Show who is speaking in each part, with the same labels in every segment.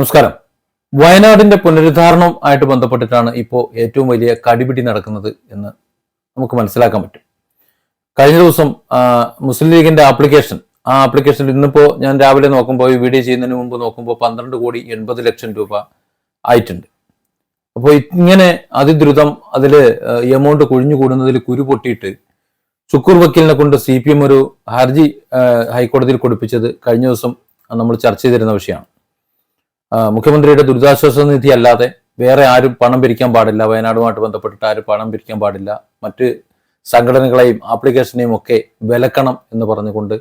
Speaker 1: നമസ്കാരം. വയനാടിന്റെ പുനരുദ്ധാരണം ആയിട്ട് ബന്ധപ്പെട്ടിട്ടാണ് ഇപ്പോൾ ഏറ്റവും വലിയ കടിപിടി നടക്കുന്നത് എന്ന് നമുക്ക് മനസ്സിലാക്കാൻ പറ്റും. കഴിഞ്ഞ ദിവസം മുസ്ലിം ലീഗിന്റെ ആപ്ലിക്കേഷൻ ആ ആപ്ലിക്കേഷൻ ഇന്നിപ്പോ ഞാൻ രാവിലെ നോക്കുമ്പോൾ ഈ വീഡിയോ ചെയ്യുന്നതിന് മുമ്പ് നോക്കുമ്പോൾ പന്ത്രണ്ട് കോടി എൺപത് ലക്ഷം രൂപ ആയിട്ടുണ്ട്. അപ്പോൾ ഇങ്ങനെ അതിദ്രുതം അതിൽ എമൗണ്ട് കുഴിഞ്ഞു കൂടുന്നതിൽ കുരു പൊട്ടിയിട്ട് ശുക്കൂർ വക്കീലിനെ കൊണ്ട് സി പി എം ഒരു ഹർജി ഹൈക്കോടതിയിൽ കൊടുപ്പിച്ചത് കഴിഞ്ഞ ദിവസം നമ്മൾ ചർച്ച ചെയ്തിരുന്ന വിഷയമാണ്. മുഖ്യമന്ത്രിയുടെ ദുരിതാശ്വാസ നിധി അല്ലാതെ വേറെ ആരും പണം പിരിക്കാൻ പാടില്ല. വയനാടുമായിട്ട് ബന്ധപ്പെട്ടിട്ട് ആരും പണം പിരിക്കാൻ പാടില്ല. മറ്റ് സംഘടനകളെയും ആപ്ലിക്കേഷനെയും ഒക്കെ വിലക്കണം എന്ന് പറഞ്ഞുകൊണ്ട്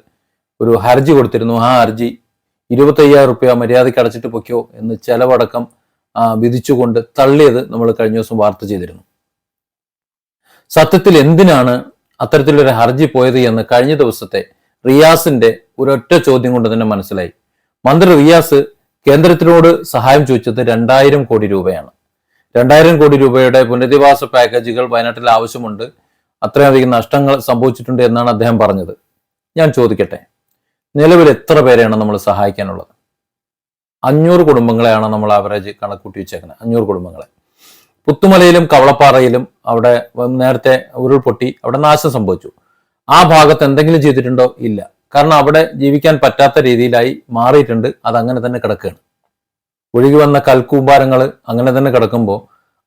Speaker 1: ഒരു ഹർജി കൊടുത്തിരുന്നു. ആ ഹർജി ഇരുപത്തയ്യായിരം റുപ്യ മര്യാദയ്ക്ക് അടച്ചിട്ട് പൊയ്ക്കോ എന്ന് ചെലവടക്കം വിധിച്ചുകൊണ്ട് തള്ളിയത് നമ്മൾ കഴിഞ്ഞ ദിവസം വാർത്ത ചെയ്തിരുന്നു. സത്യത്തിൽ എന്തിനാണ് അത്തരത്തിലൊരു ഹർജി പോയത് എന്ന് കഴിഞ്ഞ ദിവസത്തെ റിയാസിന്റെ ഒരൊറ്റ ചോദ്യം കൊണ്ട് തന്നെ മനസ്സിലായി. മന്ത്രി റിയാസ് കേന്ദ്രത്തിനോട് സഹായം ചോദിച്ചത് രണ്ടായിരം കോടി രൂപയാണ്. രണ്ടായിരം കോടി രൂപയുടെ പുനരധിവാസ പാക്കേജുകൾ വയനാട്ടിൽ ആവശ്യമുണ്ട്. അത്രയധികം നഷ്ടങ്ങൾ സംഭവിച്ചിട്ടുണ്ട് എന്നാണ് അദ്ദേഹം പറഞ്ഞത്. ഞാൻ ചോദിക്കട്ടെ നിലവിൽ എത്ര പേരെയാണ് നമ്മൾ സഹായിക്കാനുള്ളത്? അഞ്ഞൂറ് കുടുംബങ്ങളെയാണ് നമ്മൾ ആവറേജ് കണക്കൂട്ടി വെച്ചേക്കുന്നത്. അഞ്ഞൂറ് കുടുംബങ്ങളെ. പുത്തുമലയിലും കവളപ്പാറയിലും അവിടെ നേരത്തെ ഉരുൾപൊട്ടി അവിടെ നാശം സംഭവിച്ചു. ആ ഭാഗത്ത് എന്തെങ്കിലും ചെയ്തിട്ടുണ്ടോ? ഇല്ല. കാരണം അവിടെ ജീവിക്കാൻ പറ്റാത്ത രീതിയിലായി മാറിയിട്ടുണ്ട്. അത് അങ്ങനെ തന്നെ കിടക്കുകയാണ്. ഒഴുകി വന്ന കൽക്കൂമ്പാരങ്ങൾ അങ്ങനെ തന്നെ കിടക്കുമ്പോൾ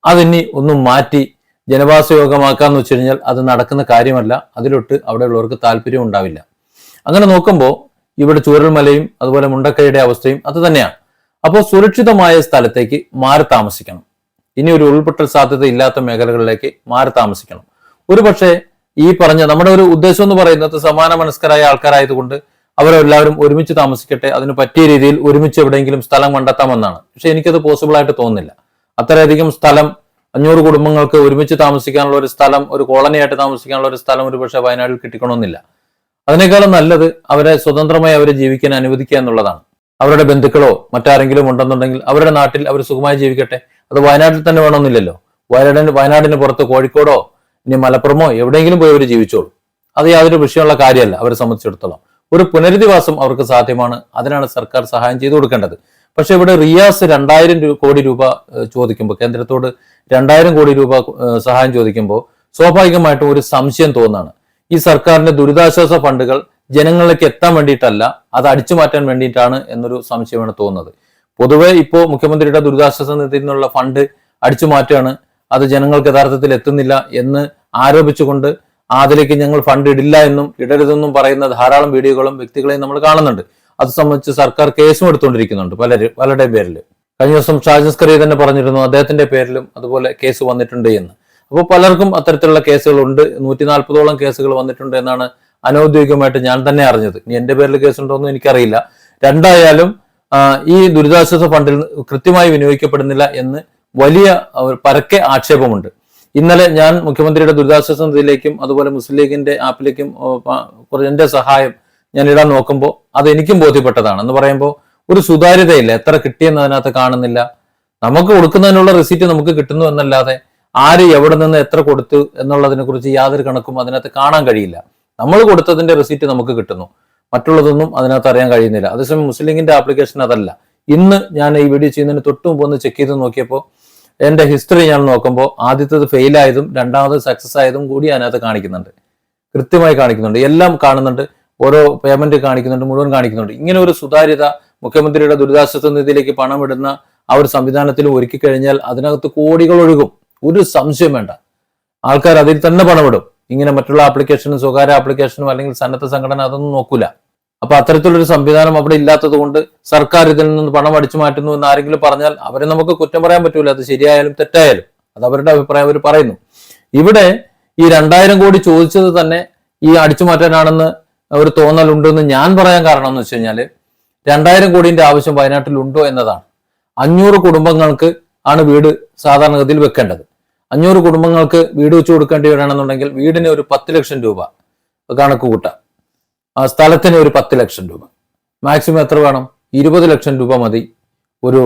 Speaker 1: അതിനി ഒന്നും മാറ്റി ജനവാസയോഗമാക്കാന്ന് വെച്ച് കഴിഞ്ഞാൽ അത് നടക്കുന്ന കാര്യമല്ല. അതിലൊട്ട് അവിടെയുള്ളവർക്ക് താല്പര്യം ഉണ്ടാവില്ല. അങ്ങനെ നോക്കുമ്പോൾ ഇവിടെ ചൂരൽമലയും അതുപോലെ മുണ്ടക്കയുടെ അവസ്ഥയും അത് തന്നെയാണ്. അപ്പോൾ സുരക്ഷിതമായ സ്ഥലത്തേക്ക് മാറി താമസിക്കണം. ഇനി ഒരു ഉൾപ്പെട്ട സാധ്യത ഇല്ലാത്ത മേഖലകളിലേക്ക് മാറി താമസിക്കണം. ഒരു പക്ഷേ ഈ പറഞ്ഞ നമ്മുടെ ഒരു ഉദ്ദേശം എന്ന് പറയുന്നത് സമാന മനസ്കരായ ആൾക്കാരായതുകൊണ്ട് അവരെല്ലാവരും ഒരുമിച്ച് താമസിക്കട്ടെ അതിന് പറ്റിയ രീതിയിൽ ഒരുമിച്ച് എവിടെയെങ്കിലും സ്ഥലം കണ്ടെത്താമെന്നാണ്. പക്ഷെ എനിക്കത് പോസിബിൾ ആയിട്ട് തോന്നുന്നില്ല. അത്രയധികം സ്ഥലം അഞ്ഞൂറ് കുടുംബങ്ങൾക്ക് ഒരുമിച്ച് താമസിക്കാനുള്ള ഒരു സ്ഥലം ഒരു കോളനിയായിട്ട് താമസിക്കാനുള്ള ഒരു സ്ഥലം ഒരു പക്ഷേ വയനാട്ടിൽ കിട്ടിക്കണമെന്നില്ല. അതിനേക്കാളും നല്ലത് അവരെ സ്വതന്ത്രമായി അവരെ ജീവിക്കാൻ അനുവദിക്കുക എന്നുള്ളതാണ്. അവരുടെ ബന്ധുക്കളോ മറ്റാരെങ്കിലും ഉണ്ടെന്നുണ്ടെങ്കിൽ അവരുടെ നാട്ടിൽ അവർ സുഖമായി ജീവിക്കട്ടെ. അത് വയനാട്ടിൽ തന്നെ വേണമെന്നില്ലല്ലോ. വയനാടിന് വയനാടിന് പുറത്ത് കോഴിക്കോടോ ഇനി മലപ്പുറമോ എവിടെയെങ്കിലും പോയി അവർ ജീവിച്ചോളൂ. അത് യാതൊരു വിഷയമുള്ള കാര്യമല്ല അവരെ സംബന്ധിച്ചിടത്തോളം. ഒരു പുനരധിവാസം അവർക്ക് സാധ്യമാണ്. അതിനാണ് സർക്കാർ സഹായം ചെയ്തു കൊടുക്കേണ്ടത്. പക്ഷേ ഇവിടെ റിയാസ് രണ്ടായിരം കോടി രൂപ ചോദിക്കുമ്പോൾ കേന്ദ്രത്തോട് രണ്ടായിരം കോടി രൂപ സഹായം ചോദിക്കുമ്പോൾ സ്വാഭാവികമായിട്ടും ഒരു സംശയം തോന്നാണ്. ഈ സർക്കാരിന്റെ ദുരിതാശ്വാസ ഫണ്ടുകൾ ജനങ്ങളിലേക്ക് എത്താൻ വേണ്ടിയിട്ടല്ല അത് അടിച്ചു മാറ്റാൻ വേണ്ടിയിട്ടാണ് എന്നൊരു സംശയമാണ് തോന്നുന്നത്. പൊതുവെ ഇപ്പോ മുഖ്യമന്ത്രിയുടെ ദുരിതാശ്വാസ നിധിയിൽ നിന്നുള്ള ഫണ്ട് അടിച്ചു മാറ്റുകയാണ്. അത് ജനങ്ങൾക്ക് യഥാർത്ഥത്തിൽ എത്തുന്നില്ല എന്ന് ആരോപിച്ചുകൊണ്ട് അതിലേക്ക് ഞങ്ങൾ ഫണ്ട് ഇടില്ല എന്നും ഇടരുതെന്നും പറയുന്ന ധാരാളം വീഡിയോകളും വ്യക്തികളെയും നമ്മൾ കാണുന്നുണ്ട്. അത് സംബന്ധിച്ച് സർക്കാർ കേസും എടുത്തുകൊണ്ടിരിക്കുന്നുണ്ട് പലര് പലരുടെയും പേരിൽ കഴിഞ്ഞ ദിവസം ഷാജസ്കറി തന്നെ പറഞ്ഞിരുന്നു അദ്ദേഹത്തിന്റെ പേരിലും അതുപോലെ കേസ് വന്നിട്ടുണ്ട് എന്ന്. അപ്പോൾ പലർക്കും അത്തരത്തിലുള്ള കേസുകളുണ്ട്. നൂറ്റി നാൽപ്പതോളം കേസുകൾ വന്നിട്ടുണ്ട് എന്നാണ് അനൗദ്യോഗികമായിട്ട് ഞാൻ തന്നെ അറിഞ്ഞത്. ഇനി എന്റെ പേരിൽ കേസുണ്ടോ എന്ന് എനിക്കറിയില്ല. രണ്ടായാലും ഈ ദുരിതാശ്വാസ ഫണ്ടിൽ കൃത്യമായി വിനിയോഗിക്കപ്പെടുന്നില്ല എന്ന് വലിയ പരക്കെ ആക്ഷേപമുണ്ട്. ഇന്നലെ ഞാൻ മുഖ്യമന്ത്രിയുടെ ദുരിതാശ്വാസ നിധിയിലേക്കും അതുപോലെ മുസ്ലിം ലീഗിന്റെ ആപ്പിലേക്കും എന്റെ സഹായം ഞാൻ ഇടാൻ നോക്കുമ്പോൾ അത് എനിക്കും ബോധ്യപ്പെട്ടതാണ്. എന്ന് പറയുമ്പോൾ ഒരു സുതാര്യതയില്ല. എത്ര കിട്ടിയെന്ന് അതിനകത്ത് കാണുന്നില്ല. നമുക്ക് കൊടുക്കുന്നതിനുള്ള റെസീറ്റ് നമുക്ക് കിട്ടുന്നു എന്നല്ലാതെ ആര് എവിടെ നിന്ന് എത്ര കൊടുത്തു എന്നുള്ളതിനെ കുറിച്ച് യാതൊരു കണക്കും അതിനകത്ത് കാണാൻ കഴിയില്ല. നമ്മൾ കൊടുത്തതിന്റെ റെസീറ്റ് നമുക്ക് കിട്ടുന്നു. മറ്റുള്ളതൊന്നും അതിനകത്ത് അറിയാൻ കഴിയുന്നില്ല. അതേസമയം മുസ്ലിം ലീഗിന്റെ ആപ്ലിക്കേഷൻ അതല്ല. ഇന്ന് ഞാൻ ഈ വീഡിയോ ചെയ്യുന്നതിന് തൊട്ട് മുമ്പ് ഒന്ന് ചെക്ക് ചെയ്ത് നോക്കിയപ്പോൾ എന്റെ ഹിസ്റ്ററി ഞാൻ നോക്കുമ്പോൾ ആദ്യത്തത് ഫെയിൽ ആയതും രണ്ടാമത് സക്സസ് ആയതും കൂടി അതിനകത്ത് കാണിക്കുന്നുണ്ട്. കൃത്യമായി കാണിക്കുന്നുണ്ട്. എല്ലാം കാണുന്നുണ്ട്. ഓരോ പേയ്മെന്റ് കാണിക്കുന്നുണ്ട് മുഴുവൻ കാണിക്കുന്നുണ്ട്. ഇങ്ങനെ ഒരു സുതാര്യത മുഖ്യമന്ത്രിയുടെ ദുരിതാശ്വാസ നിധിയിലേക്ക് പണം ഇടുന്ന ആ ഒരു സംവിധാനത്തിൽ ഒരുക്കി കഴിഞ്ഞാൽ അതിനകത്ത് കോടികൾ ഒഴുകും. ഒരു സംശയം വേണ്ട. ആൾക്കാർ അതിൽ തന്നെ പണമിടും. ഇങ്ങനെ മറ്റുള്ള ആപ്ലിക്കേഷനും സ്വകാര്യ ആപ്ലിക്കേഷനും അല്ലെങ്കിൽ സന്നദ്ധ സംഘടന അതൊന്നും നോക്കൂല. അപ്പൊ അത്തരത്തിലൊരു സംവിധാനം അവിടെ ഇല്ലാത്തത് കൊണ്ട് സർക്കാർ ഇതിൽ നിന്ന് പണം അടിച്ചു മാറ്റുന്നു എന്ന് ആരെങ്കിലും പറഞ്ഞാൽ അവരെ നമുക്ക് കുറ്റം പറയാൻ പറ്റൂല. അത് ശരിയായാലും തെറ്റായാലും. അത് അവരുടെ അഭിപ്രായം അവർ പറയുന്നു. ഇവിടെ ഈ രണ്ടായിരം കോടി ചോദിച്ചത് തന്നെ ഈ അടിച്ചു മാറ്റാനാണെന്ന് ഒരു തോന്നലുണ്ടെന്ന് ഞാൻ പറയാൻ കാരണം എന്ന് വെച്ച് കഴിഞ്ഞാൽ രണ്ടായിരം കോടിന്റെ ആവശ്യം വയനാട്ടിൽ ഉണ്ടോ എന്നതാണ്. അഞ്ഞൂറ് കുടുംബങ്ങൾക്ക് ആണ് വീട് സാധാരണഗതിയിൽ വെക്കേണ്ടത്. അഞ്ഞൂറ് കുടുംബങ്ങൾക്ക് വീട് വെച്ചു കൊടുക്കേണ്ടി വരികയാണെന്നുണ്ടെങ്കിൽ വീടിന് ഒരു പത്ത് ലക്ഷം രൂപ കണക്ക് കൂട്ടാം. സ്ഥലത്തിന് ഒരു പത്ത് ലക്ഷം രൂപ. മാക്സിമം എത്ര വേണം? ഇരുപത് ലക്ഷം രൂപ മതി. ഒരു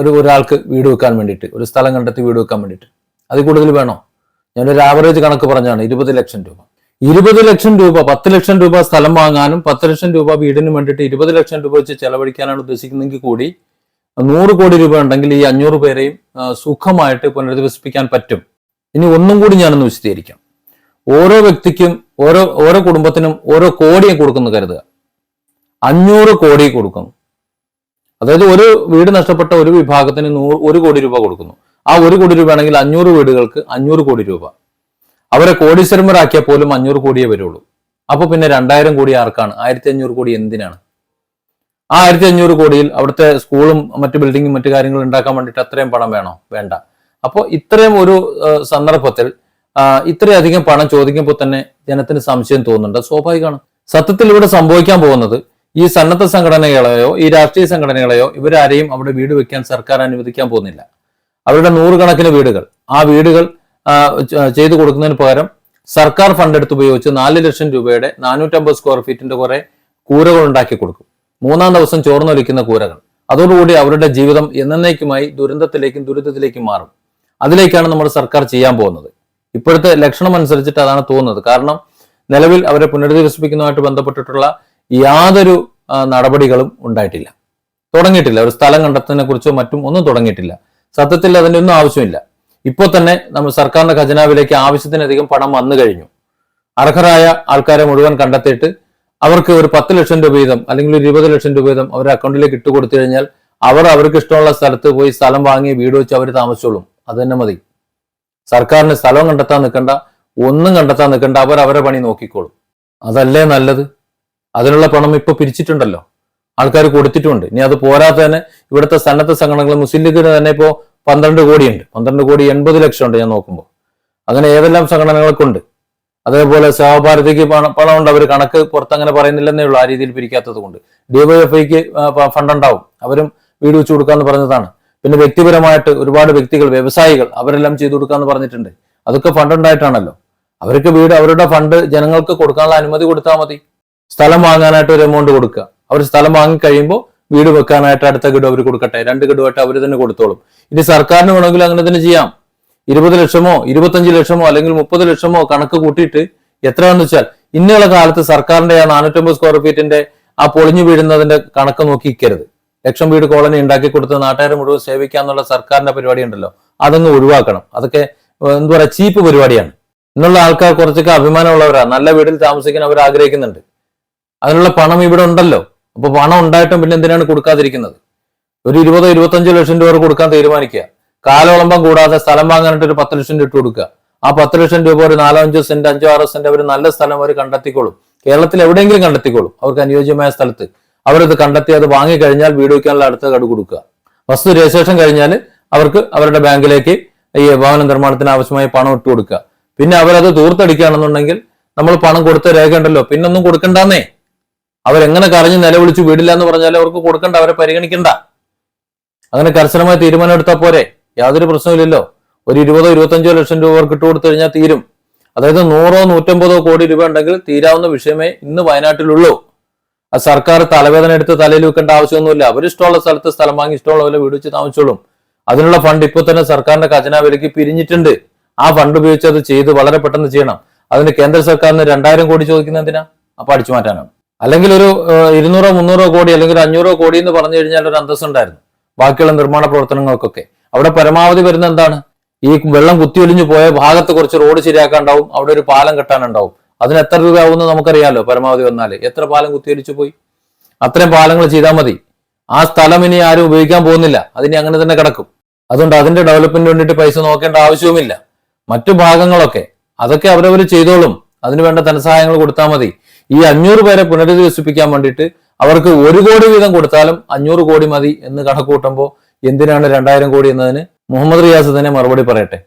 Speaker 1: ഒരു ഒരാൾക്ക് വീട് വെക്കാൻ വേണ്ടിയിട്ട് ഒരു സ്ഥലം കണ്ടെത്തി വീട് വെക്കാൻ വേണ്ടിയിട്ട്. അതിൽ കൂടുതൽ വേണോ? ഞാനൊരു ആവറേജ് കണക്ക് പറഞ്ഞാണ് ഇരുപത് ലക്ഷം രൂപ. ഇരുപത് ലക്ഷം രൂപ പത്ത് ലക്ഷം രൂപ സ്ഥലം വാങ്ങാനും പത്ത് ലക്ഷം രൂപ വീടിന് വേണ്ടിയിട്ട് ഇരുപത് ലക്ഷം രൂപ വെച്ച് ചെലവഴിക്കാനാണ് ഉദ്ദേശിക്കുന്നതെങ്കിൽ കൂടി നൂറ് കോടി രൂപ ഉണ്ടെങ്കിൽ ഈ അഞ്ഞൂറ് പേരെയും സുഖമായിട്ട് പുനരധിവസിപ്പിക്കാൻ പറ്റും. ഇനി ഒന്നും കൂടി ഞാനൊന്ന് വിശദീകരിക്കാം. ഓരോ വ്യക്തിക്കും ഓരോ ഓരോ കുടുംബത്തിനും ഓരോ കോടിയെ കൊടുക്കുന്നു കരുതുക. അഞ്ഞൂറ് കോടി കൊടുക്കുന്നു അതായത് ഒരു വീട് നഷ്ടപ്പെട്ട ഒരു വിഭാഗത്തിന് നൂറ് ഒരു കോടി രൂപ കൊടുക്കുന്നു. ആ ഒരു കോടി രൂപ ആണെങ്കിൽ അഞ്ഞൂറ് വീടുകൾക്ക് അഞ്ഞൂറ് കോടി രൂപ. അവരെ കോടീശ്വരന്മാരാക്കിയാൽ പോലും അഞ്ഞൂറ് കോടിയേ വരുള്ളൂ. അപ്പൊ പിന്നെ രണ്ടായിരം കോടി ആർക്കാണ്? ആയിരത്തി അഞ്ഞൂറ് കോടി എന്തിനാണ്? ആ ആയിരത്തി അഞ്ഞൂറ് കോടിയിൽ അവിടുത്തെ സ്കൂളും മറ്റു ബിൽഡിങ്ങും മറ്റു കാര്യങ്ങളും ഉണ്ടാക്കാൻ വേണ്ടിയിട്ട് അത്രയും പണം വേണോ? വേണ്ട. അപ്പോൾ ഇത്രയും ഒരു സന്ദർഭത്തിൽ ഇത്രയധികം പണം ചോദിക്കുമ്പോൾ തന്നെ ജനത്തിന് സംശയം തോന്നുന്നുണ്ട്. സ്വാഭാവികമാണ്. സത്യത്തിൽ ഇവിടെ സംഭവിക്കാൻ പോകുന്നത് ഈ സന്നദ്ധ സംഘടനകളെയോ ഈ രാഷ്ട്രീയ സംഘടനകളെയോ ഇവരാരെയും അവിടെ വീട് വെക്കാൻ സർക്കാർ അനുവദിക്കാൻ പോകുന്നില്ല. അവരുടെ നൂറുകണക്കിന് വീടുകൾ. ആ വീടുകൾ ചെയ്തു കൊടുക്കുന്നതിന് പകരം സർക്കാർ ഫണ്ട് എടുത്ത് ഉപയോഗിച്ച് നാല് ലക്ഷം രൂപയുടെ നാനൂറ്റമ്പത് സ്ക്വയർ ഫീറ്റിന്റെ കുറെ കൂരകൾ ഉണ്ടാക്കി കൊടുക്കും. മൂന്നാം ദിവസം ചോർന്നൊലിക്കുന്ന കൂരകൾ. അതോടുകൂടി അവരുടെ ജീവിതം എന്നേക്കുമായി ദുരന്തത്തിലേക്കും ദുരിതത്തിലേക്കും മാറും. അതിലേക്കാണ് നമ്മുടെ സർക്കാർ ചെയ്യാൻ പോകുന്നത്. ഇപ്പോഴത്തെ ലക്ഷണം അനുസരിച്ചിട്ട് അതാണ് തോന്നുന്നത്. കാരണം നിലവിൽ അവരെ പുനരധിവസിപ്പിക്കുന്നതുമായിട്ട് ബന്ധപ്പെട്ടിട്ടുള്ള യാതൊരു നടപടികളും ഉണ്ടായിട്ടില്ല. തുടങ്ങിയിട്ടില്ല. ഒരു സ്ഥലം കണ്ടെത്തുന്നതിനെ കുറിച്ചോ മറ്റും ഒന്നും തുടങ്ങിയിട്ടില്ല. സത്യത്തിൽ അതിന്റെ ഒന്നും ആവശ്യമില്ല. ഇപ്പോൾ തന്നെ നമ്മൾ സർക്കാരിന്റെ ഖജനാവിലേക്ക് ആവശ്യത്തിനധികം പണം വന്നു കഴിഞ്ഞു. അർഹരായ ആൾക്കാരെ മുഴുവൻ കണ്ടെത്തിയിട്ട് അവർക്ക് ഒരു പത്ത് ലക്ഷം രൂപ വീതം അല്ലെങ്കിൽ ഒരു ഇരുപത് ലക്ഷം രൂപ വീതം അവരുടെ അക്കൗണ്ടിലേക്ക് ഇട്ട് കൊടുത്തു കഴിഞ്ഞാൽ അവർ അവർക്ക് ഇഷ്ടമുള്ള സ്ഥലത്ത് പോയി സ്ഥലം വാങ്ങി വീട് വെച്ച് അവർ താമസിച്ചോളും. അത് തന്നെ മതി. സർക്കാരിന് സ്ഥലം കണ്ടെത്താൻ നിൽക്കണ്ട ഒന്നും കണ്ടെത്താൻ നിൽക്കണ്ട അവർ അവരെ പണി നോക്കിക്കോളും. അതല്ലേ നല്ലത്? അതിനുള്ള പണം ഇപ്പൊ പിരിച്ചിട്ടുണ്ടല്ലോ. ആൾക്കാർ കൊടുത്തിട്ടുണ്ട്. ഇനി അത് പോരാതെ തന്നെ ഇവിടുത്തെ സന്നദ്ധ സംഘടനകൾ മുസ്ലിം ലീഗിന് തന്നെ ഇപ്പോൾ പന്ത്രണ്ട് കോടിയുണ്ട്. പന്ത്രണ്ട് കോടി എൺപത് ലക്ഷം ഉണ്ട് ഞാൻ നോക്കുമ്പോൾ അങ്ങനെ ഏതെല്ലാം സംഘടനകൾക്കുണ്ട്? അതേപോലെ സഹഭാരതിക്ക് പണം പണമുണ്ട്. അവർ കണക്ക് പുറത്തങ്ങനെ പറയുന്നില്ലെന്നേ ഉള്ളൂ ആ രീതിയിൽ പിരിക്കാത്തത് കൊണ്ട് ഡിവൈഎഫ്ഐക്ക് ഫണ്ട് ഉണ്ടാവും അവരും വീട് വെച്ച് കൊടുക്കാന്ന് പറഞ്ഞതാണ്. പിന്നെ വ്യക്തിപരമായിട്ട് ഒരുപാട് വ്യക്തികൾ വ്യവസായികൾ അവരെല്ലാം ചെയ്തു കൊടുക്കാന്ന് പറഞ്ഞിട്ടുണ്ട്. അതൊക്കെ ഫണ്ട് ഉണ്ടായിട്ടാണല്ലോ. അവർക്ക് വീട് അവരുടെ ഫണ്ട് ജനങ്ങൾക്ക് കൊടുക്കാനുള്ള അനുമതി കൊടുത്താൽ മതി. സ്ഥലം വാങ്ങാനായിട്ട് ഒരു എമൗണ്ട് കൊടുക്കുക. അവർ സ്ഥലം വാങ്ങി കഴിയുമ്പോൾ വീട് വെക്കാനായിട്ട് അടുത്ത ഗഡു അവർ കൊടുക്കട്ടെ. രണ്ട് ഗഡുവായിട്ട് അവർ തന്നെ കൊടുത്തോളും. ഇനി സർക്കാരിന് വേണമെങ്കിൽ അങ്ങനെ തന്നെ ചെയ്യാം. ഇരുപത് ലക്ഷമോ ഇരുപത്തഞ്ച് ലക്ഷമോ അല്ലെങ്കിൽ മുപ്പത് ലക്ഷമോ കണക്ക് കൂട്ടിയിട്ട് എത്രയാണെന്ന് വെച്ചാൽ ഇന്നുള്ള കാലത്ത് സർക്കാരിന്റെ ആ നാനൂറ്റമ്പത് സ്ക്വയർ ഫീറ്റിന്റെ ആ പൊളിഞ്ഞു വീഴുന്നതിന്റെ കണക്ക് നോക്കിക്കരുത് ലക്ഷം വീട് കോളനി ഉണ്ടാക്കി കൊടുത്ത് നാട്ടുകാരെ മുഴുവൻ സേവിക്കാന്നുള്ള സർക്കാരിന്റെ പരിപാടി ഉണ്ടല്ലോ. അതങ്ങ് ഒഴിവാക്കണം. അതൊക്കെ എന്താ പറയാ ചീപ്പ് പരിപാടിയാണ്. ഇന്നുള്ള ആൾക്കാർ കുറച്ചൊക്കെ അഭിമാനമുള്ളവരാണ് നല്ല വീട്ടിൽ താമസിക്കാൻ അവർ ആഗ്രഹിക്കുന്നുണ്ട്. അതിനുള്ള പണം ഇവിടെ ഉണ്ടല്ലോ. അപ്പൊ പണം ഉണ്ടായിട്ടും പിന്നെ എന്തിനാണ് കൊടുക്കാതിരിക്കുന്നത്? ഒരു ഇരുപതോ ഇരുപത്തഞ്ചോ ലക്ഷം രൂപ കൊടുക്കാൻ തീരുമാനിക്കുക. കാലോളമ്പം കൂടാതെ സ്ഥലം വാങ്ങാനായിട്ട് ഒരു പത്ത് ലക്ഷം രൂപ ഇട്ട് കൊടുക്കുക. ആ പത്ത് ലക്ഷം രൂപ ഒരു നാലോ അഞ്ചോ സെന്റ് അഞ്ചോ ആറോ സെന്റ് അവർ നല്ല സ്ഥലം അവർ കണ്ടെത്തിക്കോളും. കേരളത്തിൽ എവിടെയെങ്കിലും കണ്ടെത്തിക്കോളും. അവർക്ക് അനുയോജ്യമായ സ്ഥലത്ത്. അവരത് കണ്ടെത്തി അത് വാങ്ങിക്കഴിഞ്ഞാൽ വീട് വയ്ക്കാനുള്ള അടുത്ത കടു കൊടുക്കുക. വസ്തു രജിസ്ട്രേഷൻ കഴിഞ്ഞാൽ അവർക്ക് അവരുടെ ബാങ്കിലേക്ക് ഈ ഭവന നിർമ്മാണത്തിന് ആവശ്യമായ പണം ഇട്ട് കൊടുക്കുക. പിന്നെ അവരത് തൂർത്തടിക്കുകയാണെന്നുണ്ടെങ്കിൽ നമ്മൾ പണം കൊടുത്ത രേഖ ഉണ്ടല്ലോ പിന്നൊന്നും കൊടുക്കണ്ടെന്നേ. അവരെങ്ങനെ കരഞ്ഞ് നിലവിളിച്ച് വീടില്ല എന്ന് പറഞ്ഞാൽ അവർക്ക് കൊടുക്കണ്ട അവരെ പരിഗണിക്കണ്ട. അങ്ങനെ കർശനമായ തീരുമാനം എടുത്താൽ പോരെ യാതൊരു പ്രശ്നമില്ലല്ലോ ഒരു ഇരുപതോ ഇരുപത്തഞ്ചോ ലക്ഷം രൂപ അവർക്ക് ഇട്ട് കൊടുത്തു കഴിഞ്ഞാൽ തീരും. അതായത് നൂറോ നൂറ്റമ്പതോ കോടി രൂപ ഉണ്ടെങ്കിൽ തീരാവുന്ന വിഷയമേ ഇന്ന് വയനാട്ടിലുള്ളൂ. സർക്കാർ തലവേദന എടുത്ത് തലയിൽ വെക്കേണ്ട ആവശ്യമൊന്നുമില്ല. അവർ ഇഷ്ടമുള്ള സ്ഥലത്ത് സ്ഥലം വാങ്ങി ഇഷ്ടമുള്ള പോലെ വീട് വെച്ച് താമസിച്ചോളും. അതിനുള്ള ഫണ്ട് ഇപ്പോൾ തന്നെ സർക്കാരിന്റെ ഖജനാവിലേക്ക് പിരിഞ്ഞിട്ടുണ്ട്. ആ ഫണ്ട് ഉപയോഗിച്ച് അത് ചെയ്ത് വളരെ പെട്ടെന്ന് ചെയ്യണം. അതിന് കേന്ദ്ര സർക്കാരിന് രണ്ടായിരം കോടി ചോദിക്കുന്ന എന്തിനാ? അപ്പൊ അടിച്ചു മാറ്റാനാണ്. അല്ലെങ്കിൽ ഒരു ഇരുന്നൂറോ മുന്നൂറോ കോടി അല്ലെങ്കിൽ അഞ്ഞൂറോ കോടി എന്ന് പറഞ്ഞു കഴിഞ്ഞാൽ ഒരു അന്തസ് ഉണ്ടായിരുന്നു ബാക്കിയുള്ള നിർമ്മാണ പ്രവർത്തനങ്ങൾക്കൊക്കെ. അവിടെ പരമാവധി വരുന്ന എന്താണ്? ഈ വെള്ളം കുത്തിയൊലിഞ്ഞു പോയ ഭാഗത്ത് കുറച്ച് റോഡ് ശരിയാക്കാണ്ടാവും. അവിടെ ഒരു പാലം കെട്ടാനുണ്ടാവും. അതിന് എത്ര രൂപ ആവുമെന്ന് നമുക്കറിയാലോ. പരമാവധി വന്നാൽ എത്ര പാലം കുത്തിയൊലിച്ചു പോയി? അത്രയും പാലങ്ങൾ ചെയ്താൽ മതി. ആ സ്ഥലം ഇനി ആരും ഉപയോഗിക്കാൻ പോകുന്നില്ല. അതിനി അങ്ങനെ തന്നെ കിടക്കും. അതുകൊണ്ട് അതിന്റെ ഡെവലപ്മെന്റിന് വേണ്ടിയിട്ട് പൈസ നോക്കേണ്ട ആവശ്യവുമില്ല. മറ്റു ഭാഗങ്ങളൊക്കെ അതൊക്കെ അവരവർ ചെയ്തോളും. അതിന് വേണ്ട ധനസഹായങ്ങൾ കൊടുത്താൽ മതി. ഈ അഞ്ഞൂറ് പേരെ പുനരധിവസിപ്പിക്കാൻ വേണ്ടിയിട്ട് അവർക്ക് ഒരു കോടി വീതം കൊടുത്താലും അഞ്ഞൂറ് കോടി മതി എന്ന് കണക്കൂട്ടുമ്പോൾ എന്തിനാണ് രണ്ടായിരം കോടി എന്നതിന് മുഹമ്മദ് റിയാസ് തന്നെ മറുപടി പറയട്ടെ?